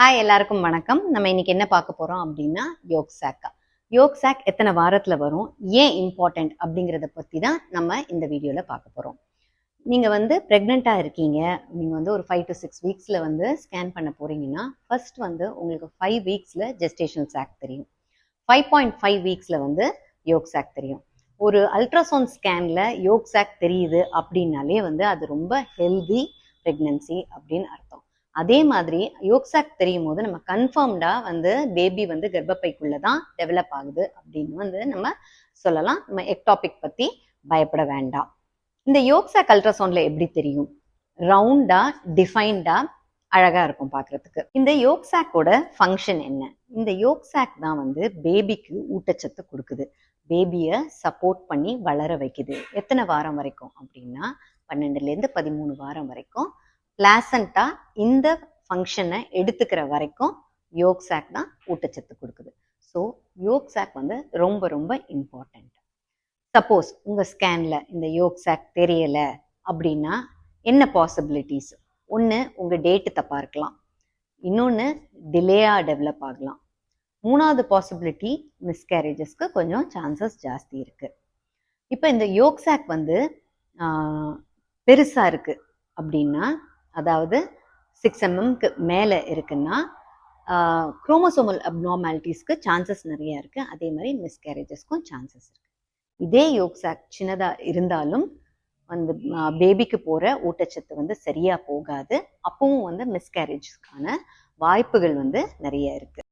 Hi எல்லாருக்கும் வணக்கம். நம்ம இன்னைக்கு என்ன பார்க்க போறோம் அப்படின்னா யோக் சாக்கா யோக் சாக் எத்தனை வாரத்துல வரும்? ஏன் இம்பார்ட்டன்ட் அப்படிங்கிறத பத்தி தான் நம்ம இந்த வீடியோல பார்க்க போறோம். நீங்க வந்து பிரெக்னெண்டா இருக்கீங்க. நீங்க வந்து ஒரு ஃபைவ் டு சிக்ஸ் வீக்ஸ்ல வந்து ஸ்கேன் பண்ண போறீங்கன்னா ஃபர்ஸ்ட் வந்து உங்களுக்கு ஃபைவ் வீக்ஸ்ல ஜெஸ்டேஷன் சாக் தெரியும். ஃபைவ் பாயிண்ட் ஃபைவ் வீக்ஸ்ல வந்து யோக் சாக் தெரியும். ஒரு அல்ட்ராசவுண்ட் ஸ்கேன்ல யோக் சாக் தெரியுது அப்படின்னாலே வந்து அது ரொம்ப ஹெல்தி ப்ரெக்னன்சி அப்படின்னு அர்த்தம். அதே மாதிரி யோக்சாக் தெரியும் போது நம்ம கன்ஃபார்ம்டா வந்து பேபி வந்து கர்ப்பப்பைக்குள்ள தான் டெவலப் ஆகுது அப்படின்னு வந்து நம்ம சொல்லலாம். நம்ம எக்டாபிக் பத்தி பயப்பட வேண்டாம். இந்த யோக்சாக் அல்ட்ராசவுண்ட்ல எப்படி தெரியும்? ரவுண்டா டிஃபைன்டா அழகா இருக்கும் பாக்குறதுக்கு இந்த யோக்சாக்கோட ஃபங்க்ஷன் என்ன? இந்த யோக்சாக் தான் வந்து பேபிக்கு ஊட்டச்சத்து கொடுக்குது. பேபியை சப்போர்ட் பண்ணி வளர வைக்குது. எத்தனை வாரம் வரைக்கும் அப்படின்னா? பன்னெண்டுலேருந்து பதிமூணு வாரம் வரைக்கும். பிளாசண்டா இந்த ஃபங்க்ஷனை எடுத்துக்கிற வரைக்கும் யோக் சாக் தான் ஊட்டச்சத்து கொடுக்குது. ஸோ யோக் சாக் வந்து ரொம்ப ரொம்ப இம்பார்ட்டண்ட் சப்போஸ் உங்கள் ஸ்கேனில் இந்த யோக் சாக் தெரியலை அப்படின்னா என்ன பாசிபிலிட்டிஸ் ஒன்று உங்கள் டேட்டு தப்பாக இருக்கலாம் இன்னொன்று டிலேயாக டெவலப் ஆகலாம். மூணாவது பாசிபிலிட்டி மிஸ்கேரேஜஸ்க்கு கொஞ்சம் சான்சஸ் ஜாஸ்தி இருக்குது இப்போ இந்த யோக் சாக் வந்து பெருசாக இருக்குது அப்படின்னா அதாவது சிக்ஸ் எம்எம்க்கு மேலே இருக்குன்னா குரோமோசோமல் அப்நார்மாலிட்டிஸ்க்கு சான்சஸ் நிறைய இருக்குது அதே மாதிரி மிஸ்கேரேஜஸ்க்கும் சான்சஸ் இருக்குது இதே யோக்ஸாக் சின்னதாக இருந்தாலும் வந்து பேபிக்கு போகிற ஊட்டச்சத்து வந்து சரியாக போகாது. அப்பவும் வந்து மிஸ்கேரேஜஸ்க்கான வாய்ப்புகள் வந்து நிறைய இருக்குது